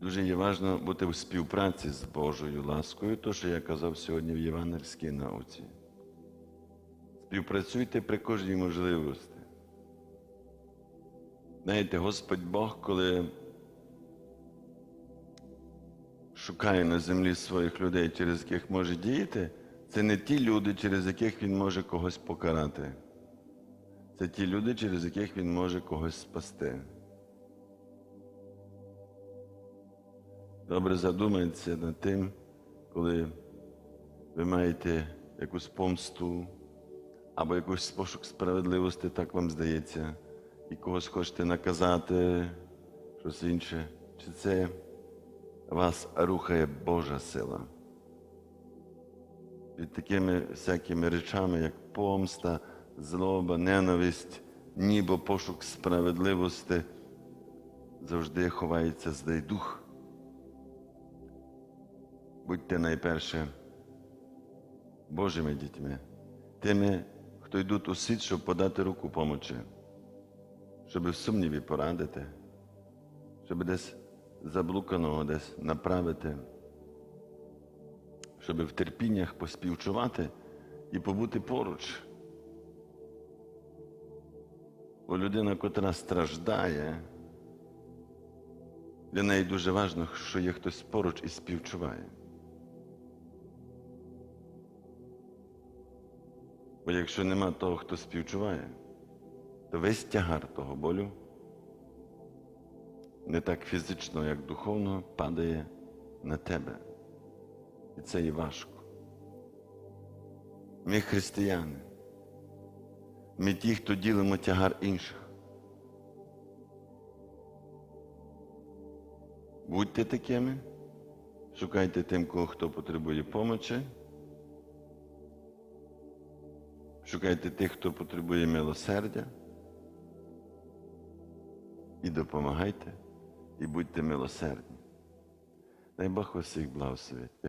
Дуже є важливо бути в співпраці з Божою ласкою, то, що я казав сьогодні в євангельській науці. Співпрацюйте при кожній можливості. Знаєте, Господь Бог, коли шукає на землі своїх людей, через яких може діяти, це не ті люди, через яких Він може когось покарати. Це ті люди, через яких Він може когось спасти. Добре задумайтеся над тим, коли ви маєте якусь помсту або якийсь пошук справедливості, так вам здається, і когось хочете наказати, щось інше. Чи це вас рухає Божа сила? Від такими всякими речами, як помста, злоба, ненависть, ніби пошук справедливості, завжди ховається злий дух. Будьте найперше Божими дітьми, тими, хто йдуть у світ, щоб подати руку помочі, щоб в сумніві порадити, щоб десь заблуканого десь направити, щоб в терпіннях поспівчувати і побути поруч. Бо людина, котра страждає, для неї дуже важливо, що є хтось поруч і співчуває. Бо якщо нема того, хто співчуває, то весь тягар того болю не так фізично, як духовно, падає на тебе. І це і важко. Ми християни. Ми ті, хто ділимо тягар інших. Будьте такими, шукайте тим, кого хто потребує помочі. Шукайте тих, хто потребує милосердя. І допомагайте, і будьте милосердні. Дай Бог вас всіх благословить.